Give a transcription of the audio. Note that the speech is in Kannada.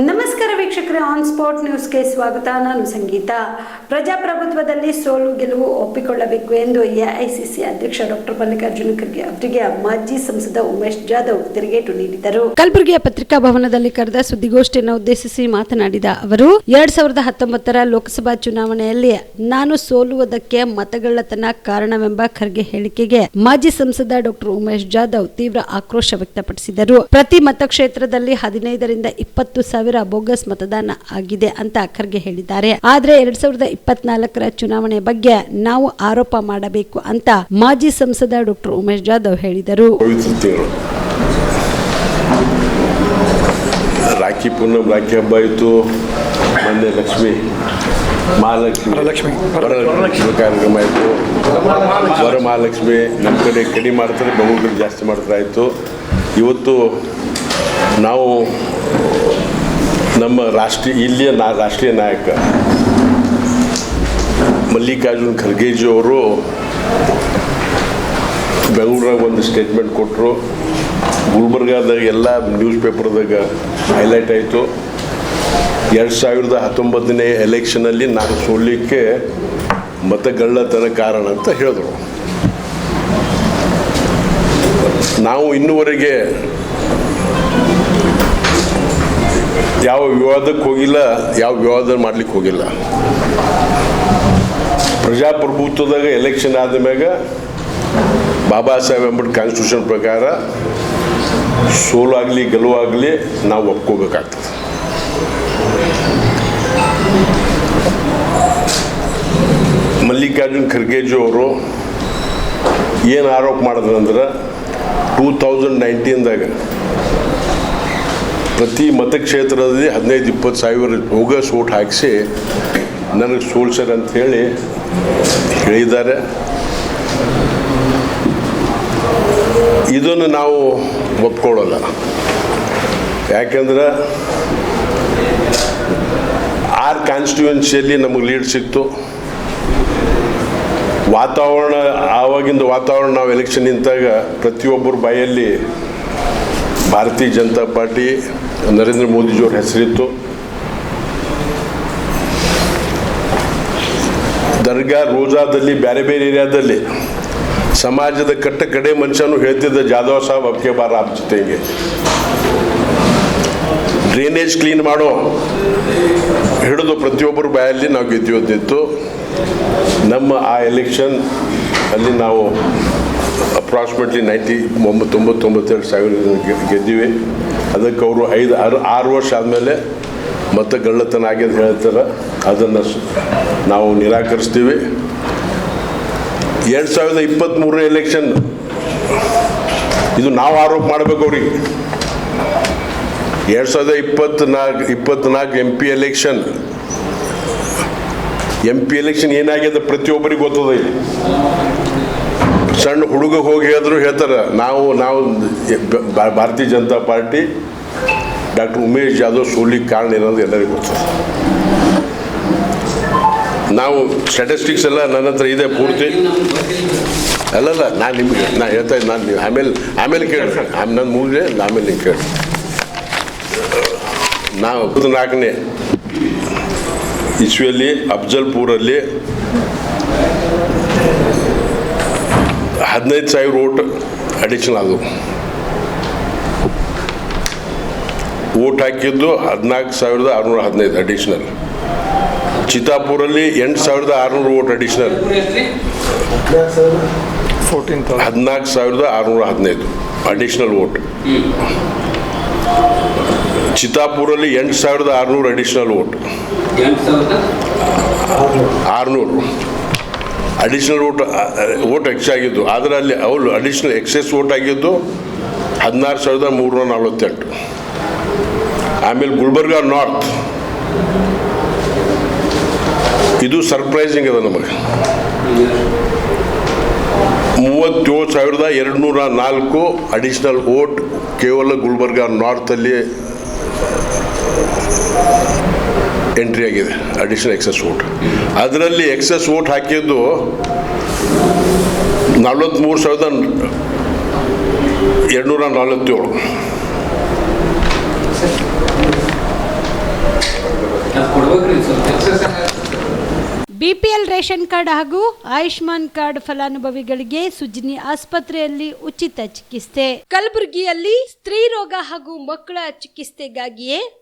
ನಮಸ್ಕಾರ ವೀಕ್ಷಕರೇ ಆನ್ ಸ್ಪಾಟ್ ನ್ಯೂಸ್ಗೆ ಸ್ವಾಗತ. ನಾನು ಸಂಗೀತ. ಪ್ರಜಾಪ್ರಭುತ್ವದಲ್ಲಿ ಸೋಲು ಗೆಲುವು ಒಪ್ಪಿಕೊಳ್ಳಬೇಕು ಎಂದು ಎಐಸಿಸಿ ಅಧ್ಯಕ್ಷ ಡಾಕ್ಟರ್ ಮಲ್ಲಿಕಾರ್ಜುನ ಖರ್ಗೆ ಅವರಿಗೆ ಮಾಜಿ ಸಂಸದ ಉಮೇಶ್ ಜಾಧವ್ ತಿರುಗೇಟು ನೀಡಿದರು. ಕಲಬುರಗಿಯ ಪತ್ರಿಕಾ ಭವನದಲ್ಲಿ ಕರೆದ ಸುದ್ದಿಗೋಷ್ಠಿಯನ್ನು ಉದ್ದೇಶಿಸಿ ಮಾತನಾಡಿದ ಅವರು, ಎರಡ್ ಸಾವಿರದ ಹತ್ತೊಂಬತ್ತರ ಲೋಕಸಭಾ ಚುನಾವಣೆಯಲ್ಲಿ ನಾನು ಸೋಲುವುದಕ್ಕೆ ಮತಗಳ್ಳತನ ಕಾರಣವೆಂಬ ಖರ್ಗೆ ಹೇಳಿಕೆಗೆ ಮಾಜಿ ಸಂಸದ ಡಾಕ್ಟರ್ ಉಮೇಶ್ ಜಾಧವ್ ತೀವ್ರ ಆಕ್ರೋಶ ವ್ಯಕ್ತಪಡಿಸಿದರು. ಪ್ರತಿ ಮತಕ್ಷೇತ್ರದಲ್ಲಿ ಹದಿನೈದರಿಂದ ಇಪ್ಪತ್ತು ಸಾವಿರ ಬೋಗಸ್ ಮತದಾನ ಆಗಿದೆ ಅಂತ ಖರ್ಗೆ ಹೇಳಿದ್ದಾರೆ. ಆದ್ರೆ ಎರಡ್ ಸಾವಿರದ ಇಪ್ಪತ್ನಾಲ್ಕರ ಚುನಾವಣೆ ಬಗ್ಗೆ ನಾವು ಆರೋಪ ಮಾಡಬೇಕು ಅಂತ ಮಾಜಿ ಸಂಸದ ಡಾಕ್ಟರ್ ಉಮೇಶ್ ಜಾಧವ್ ಹೇಳಿದರು. ರಾಖಿ ಪೂರ್ಣಮ್ ರಾಖಿ ಹಬ್ಬ ಆಯಿತು. ಮೊನ್ನೆ ಲಕ್ಷ್ಮಿ ಮಹಾಲಕ್ಷ್ಮಿ. ವರಲಕ್ಷ್ಮಿ. ಕಾರ್ಯಕ್ರಮ ಆಯಿತು. ವರ ಮಹಾಲಕ್ಷ್ಮಿ ನಮ್ಮ ಕಡೆ ಕಡಿಮೆ ಮಾಡ್ತಾರೆ ಬಹುಗಳು ಜಾಸ್ತಿ ಮಾಡ್ತಾ ಇತ್ತು ಇವತ್ತು ನಾವು ನಮ್ಮ ರಾಷ್ಟ್ರೀಯ, ಇಲ್ಲಿಯ ನಾ, ರಾಷ್ಟ್ರೀಯ ನಾಯಕ ಮಲ್ಲಿಕಾರ್ಜುನ್ ಖರ್ಗೆಜಿ ಅವರು ಬೆಂಗಳೂರಾಗ ಒಂದು ಸ್ಟೇಟ್ಮೆಂಟ್ ಕೊಟ್ಟರು ಗುಲ್ಬರ್ಗಾದಾಗ ಎಲ್ಲ ನ್ಯೂಸ್ ಪೇಪರ್ದಾಗ ಹೈಲೈಟ್ ಆಯಿತು. ಎರಡು ಸಾವಿರದ ಹತ್ತೊಂಬತ್ತನೇ ಎಲೆಕ್ಷನಲ್ಲಿ ನಾನು ಸೋಲಿಕ್ಕೆ ಮತಗಳ್ಳತನ ಕಾರಣ ಅಂತ ಹೇಳಿದ್ರು. ನಾವು ಇನ್ನೂವರೆಗೆ ಯಾವ ವಿವಾದಕ್ಕೆ ಹೋಗಿಲ್ಲ, ಯಾವ ವಿವಾದ ಮಾಡ್ಲಿಕ್ಕೆ ಹೋಗಿಲ್ಲ. ಪ್ರಜಾಪ್ರಭುತ್ವದಾಗ ಎಲೆಕ್ಷನ್ ಆದ ಮ್ಯಾಗ ಬಾಬಾ ಸಾಹೇಬ್ ಅಂಬೇಡ್ಕರ್ ಕಾನ್ಸ್ಟಿಟ್ಯೂಷನ್ ಪ್ರಕಾರ ಸೋಲಾಗಲಿ, ಗೆಲುವಾಗಲಿ ನಾವು ಒಪ್ಕೋಬೇಕಾಗ್ತದೆ. ಮಲ್ಲಿಕಾರ್ಜುನ್ ಖರ್ಗೆಜಿ ಅವರು ಏನು ಆರೋಪ ಮಾಡಿದ್ರಂದ್ರೆ ಟೂ ತೌಸಂಡ್ ನೈನ್ಟೀನ್ದಾಗ ಪ್ರತಿ ಮತಕ್ಷೇತ್ರದಲ್ಲಿ ಹದಿನೈದು, ಇಪ್ಪತ್ತು ಸಾವಿರ ಬೋಗಸ್ ಓಟ್ ಹಾಕಿಸಿ ನನಗೆ ಸೋಲ್ಸರ್ ಅಂತ ಹೇಳಿ ಹೇಳಿದ್ದಾರೆ. ಇದನ್ನು ನಾವು ಒಪ್ಕೊಳ್ಳಲ್ಲ. ಯಾಕೆಂದ್ರೆ ಆರ್ ಕಾನ್ಸ್ಟಿಟ್ಯೂನ್ಸಿಯಲ್ಲಿ ನಮಗೆ ಲೀಡ್ ಸಿಕ್ತು. ವಾತಾವರಣ, ಆವಾಗಿಂದ ವಾತಾವರಣ, ನಾವು ಎಲೆಕ್ಷನ್ ನಿಂತಾಗ ಪ್ರತಿಯೊಬ್ಬರ ಬಾಯಲ್ಲಿ ಭಾರತೀಯ ಜನತಾ ಪಾರ್ಟಿ ನರೇಂದ್ರ ಮೋದಿಜಿಯವ್ರ ಹೆಸರಿತ್ತು. ದರ್ಗಾ ರೋಜಾದಲ್ಲಿ ಬೇರೆ ಬೇರೆ ಏರಿಯಾದಲ್ಲಿ ಸಮಾಜದ ಕಟ್ಟ ಕಡೆ ಮನುಷ್ಯನು ಹೇಳ್ತಿದ್ದ ಜಾಧವ್ ಸಾಹೇಬ್ ಅಬ್ಕೆ ಬಾರ ಆಪ್ ಜೊತೆಗೆ. ಡ್ರೈನೇಜ್ ಕ್ಲೀನ್ ಮಾಡೋ ಹಿಡಿದು ಪ್ರತಿಯೊಬ್ಬರ ಬಾಯಲ್ಲಿ ನಾವು ಗೆದ್ದಿತ್ತು ನಮ್ಮ ಆ ಎಲೆಕ್ಷನ್ ಅಲ್ಲಿ ನಾವು ಅಪ್ರಾಕ್ಸಿಮೇಟ್ಲಿ ನೈಂಟಿ ಒಂಬತ್ತು ಸಾವಿರ ಗೆದ್ದಿವಿ. ಅದಕ್ಕೆ ಅವರು ಐದು, ಆರು ಆರು ವರ್ಷ ಆದಮೇಲೆ ಮತ್ತೆ ಗಳ್ಳತನ ಆಗ್ಯದ ಹೇಳ್ತಾರೆ. ಅದನ್ನು ನಾವು ನಿರಾಕರಿಸ್ತೀವಿ. ಎರಡು ಸಾವಿರದ ಇಪ್ಪತ್ತ್ಮೂರನೇ ಎಲೆಕ್ಷನ್ ಇದು ನಾವು ಆರೋಪ ಮಾಡಬೇಕು ಅವ್ರಿಗೆ. ಎರಡು ಸಾವಿರದ ಇಪ್ಪತ್ತ್ನಾಲ್ಕು ಇಪ್ಪತ್ನಾಲ್ಕು M P election M P election ಏನಾಗಿದೆ ಪ್ರತಿಯೊಬ್ಬರಿಗೆ ಗೊತ್ತದ ಇಲ್ಲಿ. ಸಣ್ಣ ಹುಡುಗ ಹೋಗಿ ಹೇಳಿದ್ರು ಹೇಳ್ತಾರೆ, ನಾವು ನಾವು ಭಾರತೀಯ ಜನತಾ ಪಾರ್ಟಿ, ಡಾಕ್ಟರ್ ಉಮೇಶ್ ಜಾಧವ್ ಸೋಲಿಗೆ ಕಾರಣ ಏನಂದ್ರೆ ಎಲ್ಲರಿಗೂ ಗೊತ್ತು. ನಾವು ಸ್ಟ್ಯಾಟಿಸ್ಟಿಕ್ಸ್ ಎಲ್ಲ ನನ್ನ ಹತ್ರ ಇದೆ ಪೂರ್ತಿ. ಅಲ್ಲಲ್ಲ ನಾನು ನಿಮಗೆ ನಾನು ಹೇಳ್ತಾ ಇದ್ದೆ ನಾನು ಆಮೇಲೆ ಆಮೇಲೆ ಕೇಳಿ. ಆಮೇಲೆ ನನ್ನ ಮುಗಿದ್ರೆ ಆಮೇಲೆ ನೀವು ಕೇಳಿ. ನಾವು ನಾಲ್ಕನೇ ಇಸ್ವಿಯಲ್ಲಿ, ಅಫ್ಜಲ್ಪುರಲ್ಲಿ ಹದಿನೈದು ಸಾವಿರ ಓಟ್ ಅಡಿಷನಲ್ ಅದು ಓಟ್ ಹಾಕಿದ್ದು ಹದಿನಾಲ್ಕು ಸಾವಿರದ ಆರುನೂರ ಹದಿನೈದು ಅಡಿಷನಲ್ ಚಿತ್ತಾಪುರಲ್ಲಿ ಎಂಟು ಸಾವಿರದ ಆರುನೂರು ಓಟ್ ಅಡಿಷನಲ್ ಹದಿನಾಲ್ಕು ಸಾವಿರದ ಆರುನೂರ ಹದಿನೈದು ಅಡಿಷನಲ್ ಓಟ್ ಚಿತ್ತಾಪುರಲ್ಲಿ ಎಂಟು ಸಾವಿರದ ಆರುನೂರು ಅಡಿಷನಲ್ ಓಟ್ ಆರುನೂರು. ಅಡಿಷನಲ್ ವೋಟ್ ಓಟ್ ಹೆಚ್ಚಾಗಿದ್ದು. ಆದರೆ ಅಲ್ಲಿ ಅವಳು ಅಡಿಷನಲ್ ಎಕ್ಸೆಸ್ ವೋಟ್ ಆಗಿದ್ದು ಹದಿನಾರು ಸಾವಿರದ ಮೂರುನೂರ ನಲವತ್ತೆಂಟು. ಆಮೇಲೆ ಗುಲ್ಬರ್ಗ ನಾರ್ತ್ ಇದು ಸರ್ಪ್ರೈಸಿಂಗ್ ಅದ ನಮಗೆ. ಮೂವತ್ತೇಳು ಸಾವಿರದ ಎರಡುನೂರ ನಾಲ್ಕು ಅಡಿಷನಲ್ ವೋಟ್ ಕೇವಲ ಗುಲ್ಬರ್ಗಾ ನಾರ್ತಲ್ಲಿ ಎಂಟ್ರಿ ಆಗಿದೆ ಅಡಿಷನಲ್ ಎಕ್ಸಸ್ ವೋಟ್ ಅದರಲ್ಲಿ ಎಕ್ಸಸ್ ವೋಟ್ ಹಾಕಿದ್ದು ನಲವತ್ತ್ಮೂರು ಸಾವಿರದ ಎರಡುನೂರ ನಲವತ್ತೇಳು. ಬಿಪಿಎಲ್ ರೇಷನ್ ಕಾರ್ಡ್ ಹಾಗೂ ಆಯುಷ್ಮಾನ್ ಕಾರ್ಡ್ ಫಲಾನುಭವಿಗಳಿಗೆ ಸುಜಿನಿ ಆಸ್ಪತ್ರೆಯಲ್ಲಿ ಉಚಿತ ಚಿಕಿತ್ಸೆ. ಕಲಬುರಗಿಯಲ್ಲಿ ಸ್ತ್ರೀ ರೋಗ ಹಾಗೂ ಮಕ್ಕಳ ಚಿಕಿತ್ಸೆಗಾಗಿಯೇ